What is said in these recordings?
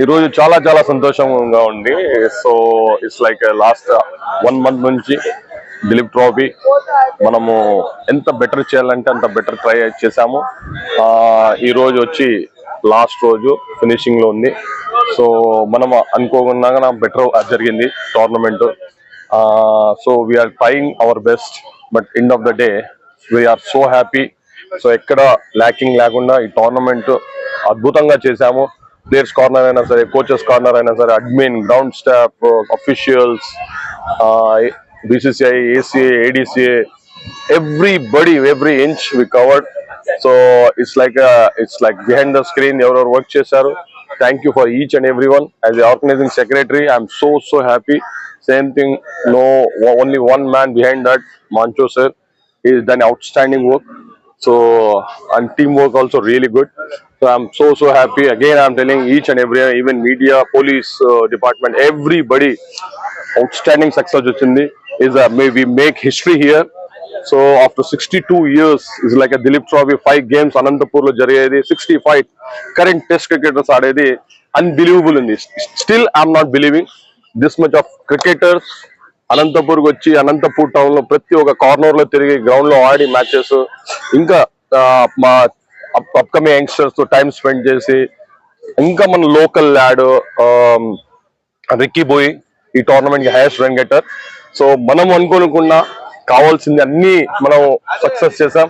ఈరోజు చాలా చాలా సంతోషంగా ఉంది. So it's like last one month నుంచి దిలీప్ ట్రోఫీ మనము ఎంత బెటర్ చేయాలంటే అంత బెటర్ ట్రై చేసాము ఈరోజు వచ్చి లాస్ట్ రోజు ఫినిషింగ్లో ఉంది. సో మనం అనుకోకుండా బెటర్ జరిగింది tournament so we are trying our best but end of the day we are so happy so ఎక్కడ ల్యాకింగ్ లేకుండా ఈ టోర్నమెంట్ అద్భుతంగా చేశాము. ప్లేయర్స్ కార్నర్ అయినా సరే కోచెస్ కార్నర్ అయినా సరే admin ground staff officials BCCI ACA ADCA everybody every inch we covered so it's like it's like behind the screen ఎవరెవరు వర్క్ చేశారు. Thank you for each and every one as organising secretary I'm so so happy same thing no only one man behind that మాంచో sir is done outstanding work So and teamwork also really good. So I'm so so happy. Again, I'm telling each and every even media, police uh, department, everybody outstanding success వచ్చింది is a may we make history here. So after 62 years is like a Dilip Trophy five games అనంతపూర్లో జరిగేది 65 current test cricketers ఆడేది unbelievable ఉంది still I'm not believing this much of cricketers Anantapur వచ్చి అనంతపూర్ టౌన్లో ప్రతి ఒక్క కార్నర్లో తిరిగి గ్రౌండ్లో ఆడి మ్యాచెస్ ఇంకా మా అప్కమింగ్ యంగ్స్టర్స్తో టైం స్పెండ్ చేసి ఇంకా మన లోకల్ ల్యాడ్ రిక్కీ బోయ్ ఈ టోర్నమెంట్కి హైయెస్ట్ రన్ గెటర్ సో మనం అనుకోనుకున్నా కావాల్సింది అన్ని మనం సక్సెస్ చేసాం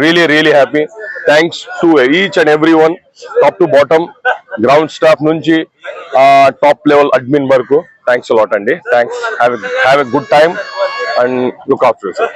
really really happy thanks to each and every one top to bottom ground staff నుంచి టాప్ లెవెల్ అడ్మిన్ వరకు. థ్యాంక్స్ లాట్ అండి thanks have have a good time and look after sir